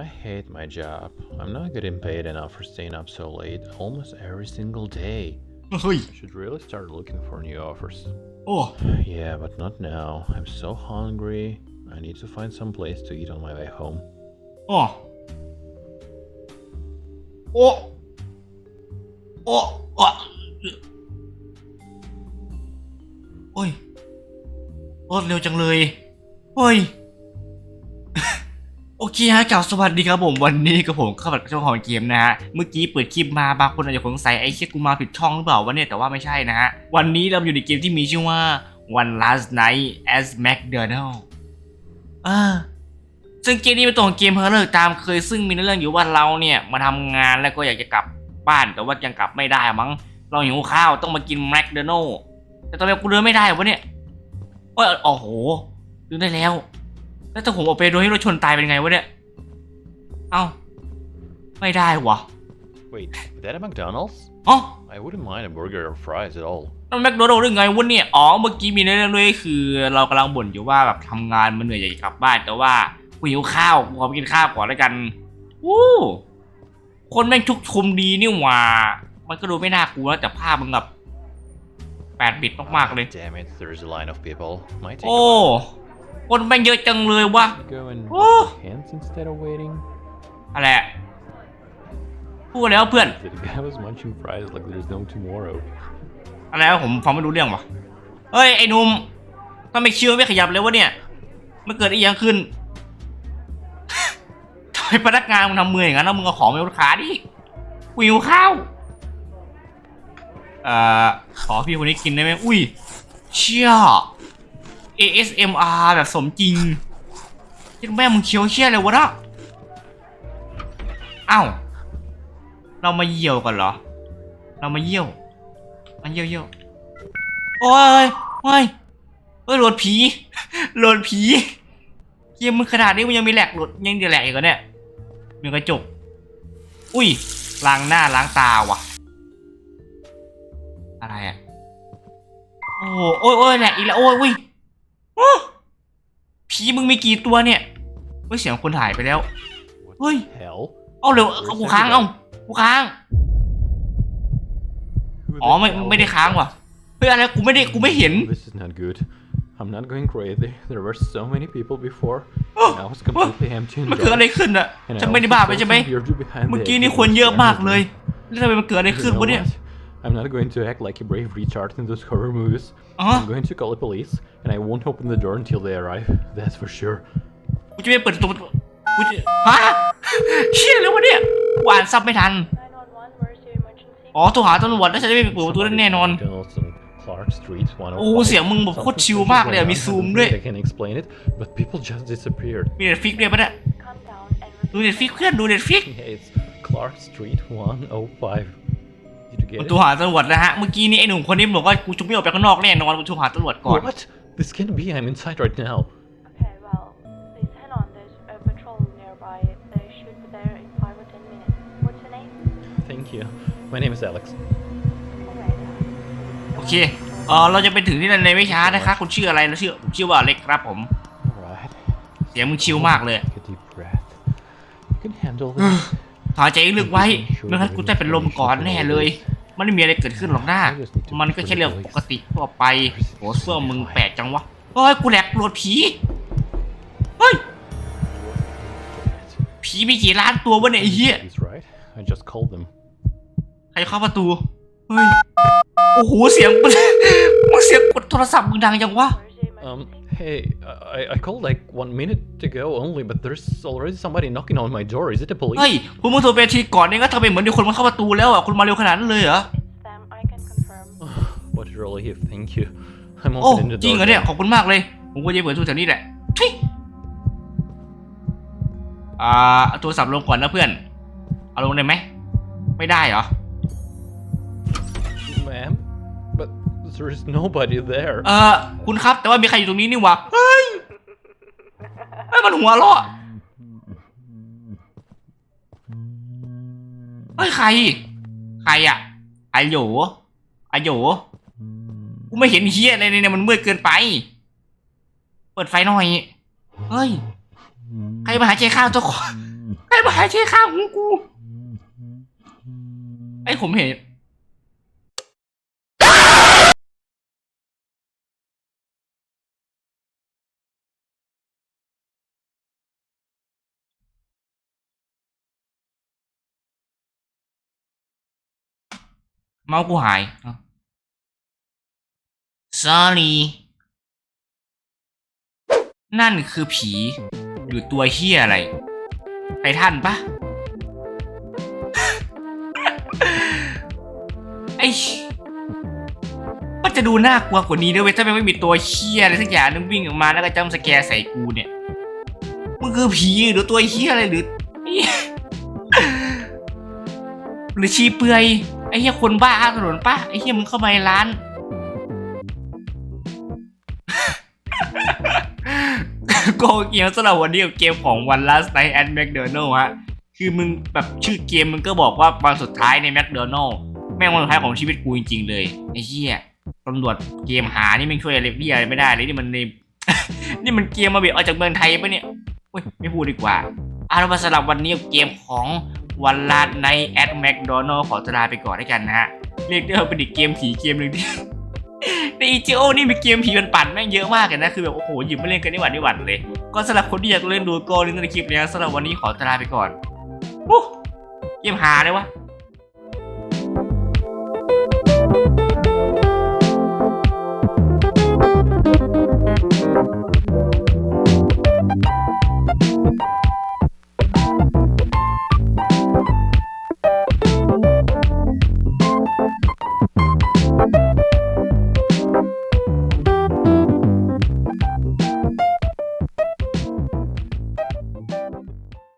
I hate my job. I'm not getting paid enough for staying up so late almost every single day. I should really start looking for new offers. Oh. Yeah, but not now. I'm so hungry. I need to find some place to eat on my way home. Oh. Oh. Oh. oh. Ôi. Oh, liều chẳng lười. Ôi. โอเคฮะกล่าวสวัสดีครับผมวันนี้กับผมเข้ามาช่องของเกมนะฮะเมื่อกี้เปิดคลิปมาบางคนอาจจะสงสัยไอ้เชี่ยกูมาผิดช่องหรือเปล่าวะเนี่ยแต่ว่าไม่ใช่นะฮะวันนี้เราอยู่ในเกมที่มีชื่อว่า One Last Night as McDonald อ่าซึ่งเกมนี้เป็นตัวของเกมเพลเลิกตามเคยซึ่งมีในเรื่องอยู่ว่าเราเนี่ยมาทำงานแล้วก็อยากจะกลับบ้านแต่ว่ายังกลับไม่ได้มั้งเราหิวข้าวต้องมากินแมคโดนัลแต่ตอนนี้กูเดินไม่ได้วะเนี่ยโอ้ยโอ้โหเดินได้แล้ว แล้วถ้าผมออกไปโดยให้รถชนตายเป็นไงวะเนี่ย เอ้า ไม่ได้วะ Wait, is that a McDonald's? อ๋อ I wouldn't mind a burger or fries at all. นั่นแมคโดนัลล์หรือไงวะเนี่ย อ๋อ เมื่อกี้มีในเรื่องด้วยคือเรากำลังบ่นอยู่ว่าแบบทำงานมันเหนื่อยอยากจะกลับบ้านแต่ว่ากูหิวข้าวกูขอไปกินข้าวก่อนแล้วกันวู้คนแม่งชุกชุมดีนี่หว่า มันก็ดูไม่น่ากลัวนะแต่ภาพมันแบบแปดบิตมากๆเลย Damn it, there's a line of people. Might take โอ้ คนแม่งเยอะจังเลยวะ a while. Go and Oh. wash your hands instead of waiting. อะไรอะพูดแล้วเพื่อน The guy was munching fries like there's no tomorrow. อะไรวะผมฟังไม่รู้เรื่องวะเฮ้ย ไอ้หนุ่มทำไมคิวไม่ขยับเลยวะเนี่ย มันเกิดอะไรยังขึ้น ทำไมพนักงานมึงทำมืออย่างนั้นแล้วมึงเอาของไปลูกค้าดิกูหิวข้าวเอ่อขอพี่คนนี้กินได้ไหมอุ้ย เชี่ย ASMR แบบสมจริงคิดแม่มึงเคี้ยวเชี่ยเลยวะนะอ้าว เรามาเยี่ยวกันเหรอ เรามาเยี่ยวมาเยี่ยวเยี่ยวโอ้ยโอ้ยเอ้ยโหลดผีโหลดผีเกมมึงขนาดนี้มึงยังมีแหลกโหลดยังเดือดแหลกอีกเหรอเนี่ยมีกระจก อุ้ย ล้างหน้าล้างตาว่ะ อะไรอะ โอ้โอ้ยโอ้ยแหลกอีกแล้ว โอ้ยอุ้ยโอ้ ผีมึงมีกี่ตัวเนี่ยเฮ้ยเสียงคนหายไปแล้ว What Oi. the hell? เอาเร็วเอากูค้างเอากูค้าง Who the อ๋อไม่ hell ไม่ได้ was ค้าง that? ว่ะเฮ้ยอะไรกูไม่ได้กูไม่เห็น This is not good. I'm not going crazy. There were so many people before. โอ้ and I was completely empty มัน and เกิดอะไร dark. ขึ้นอะ And I ฉันไม่ได้ also บ้า saw ไปใช่ไหม some weirdo behind เมื่อ the กี้นี่ exit คนเยอะ staring มาก at me. เลยแล้วทำไมมันเกิดอะไร You ขึ้น know วะเนี่ย what? I'm not going to act like a brave retard in those horror movies. อ๋อ I'm going to call the police, and I won't open the door until they arrive. That's for sure. กูจะไม่เปิดประตูกูจะฮะเชี่ยเลยวะเนี่ยกูอ่านซับไม่ทัน 911, where's your emergency? อ๋อโทรหาตำรวจแล้วฉันจะไม่เปิดประตูได้แน่นอน McDonald's on Clark Street, โอ้ 105. เสียงมึงแบบโคตร Something ชิล fishy มากเลยอะ going มี on. ซูม I ด้วย don't think I can explain it, but people just disappeared. มีเน็ตฟิกด้วยปะเนี่ย Calm down and ดูเน็ตฟิกเพื่อนดูเน็ตฟิก Yeah, it's Clark Street, 105. Did you กู get โทรหาตำรวจนะฮะ เมื่อกี้นี้ไอ้หนุ่มคนนี้บอกว่ากูจะไม่ออกไปข้างนอกแน่นอนกูโทรหาตำรวจ it? ก่อน What? This can't be. I'm inside right now. Okay, well, please hang on. There's a patrol nearby. They should be there in 5 or 10 minutes. What's your name? Thank you. My name is Alex. Alright. โอเคเออเราจะไปถึงที่นั่นในไม่ช้านะคะคุณชื่ออะไรเราชื่อผมชื่อว่าอเล็กครับผม Alright. เสียงมึงชิลมากเลย Take a deep breath. You can handle this. หายใจลึกไว้ไม่งั้นกูจะเป็นลมก่อนแน่เลย มันไม่มีอะไรเกิดขึ้นหรอกนะมันก็แค่เรื่องปกติทั่วไปโหเสื้อมึงแปลกจังวะเฮ้ยกูแหลกโหลดผีเฮ้ยผีมีกี่ล้านตัววะเนี่ยไอ้เหี้ยใครเข้าประตูเฮ้ยโอ้โหเสียงมึงเสียงกดโทรศัพท์มึงดังจังวะ Um, hey, I, I called like one minute ago only, but there's already somebody knocking on my door. Is it the police? เฮ้ยคุณมึงโทรไปทีก่อนเองก็ทำเป็นเหมือนมีคนมาเข้าประตูแล้วอะ คุณมาเร็วขนาดนั้นเลยเหรอ It's them. I can confirm. What a relief, thank you. I'm โอ้ opening the จริง door. เหรอเนี่ย now. ขอบคุณมากเลย ผมก็จะเปิดตู้แถวนี้แหละทุยอ่าเอาโทรศัพท์ลงก่อนนะเพื่อน เอาลงได้ไหม ไม่ได้เหรอ Ma'am? But there is nobody there. เออคุณครับ แต่ว่ามีใครอยู่ตรงนี้นี่หวะเฮ้ยเฮ้ยมันหัวเราะเฮ้ยใคร ใครอะไอโหยไอโหยกูไม่เห็นเฮียอะไรเลยเนี่ยมันมืดเกินไป เปิดไฟหน่อย เฮ้ย ใครมาหาใจข้าวเจ้าของไอ้มาหายใจข้างหูกู ไอ้ผมเห็น เมาส์กูหายเอ้า sorry นั่นคือผี หรือตัวเฮียอะไร ไปททันปะไอ้มันจะดูน่ากลัวกว่านี้ด้วยเว้ยถ้ามันไม่มีตัวเฮียอะไรสักอย่างนึงวิ่งออกมาแล้วก็จำสแกร์ใส่กูเนี่ยมันคือผีหรือตัวเฮียอะไรหรือหรือชีเปลือย ไอ้เหี้ยคนบ้าข้างถนนปะไอ้เหี้ยมึงเข้ามาในร้าน โกเกียวสำหรับวันนี้กับเกมของ One Last Night at McDonald ฮะ คือมึงแบบชื่อเกมมึงก็บอกว่าวันสุดท้ายใน McDonald แม่งวันสุดท้ายของชีวิตกูจริงๆเลย ไอ้เหี้ยตำรวจเกมหานี่ม่งช่วยอะไรพี่อะไรไม่ได้เลยนี่มันในนี่มันเกมมาเบียดออกจากเมืองไทยปะเนี่ยเว้ยไม่พูดดีกว่าอาละมาสำหรับวันนี้กับเกมของ วันลาดในแอดแมคโดนัลขอตวลาไปก่อนด้วยกันนะฮะ เรียกได้ว่าเป็นอีกเกมผีเกมหนึ่งที่ในอีจีโอนี่มีเกมผีมันปั่นแม่งเยอะมากเลยนะ คือแบบโอ้โหหยิบมาเล่นกันได้หวันได้หวันเลย ก็สำหรับคนที่อยากเล่นดูโกลิงก์ในคลิปนี้สำหรับวันนี้ขอตวลาไปก่อนปุ๊บเกมหาเลยวะ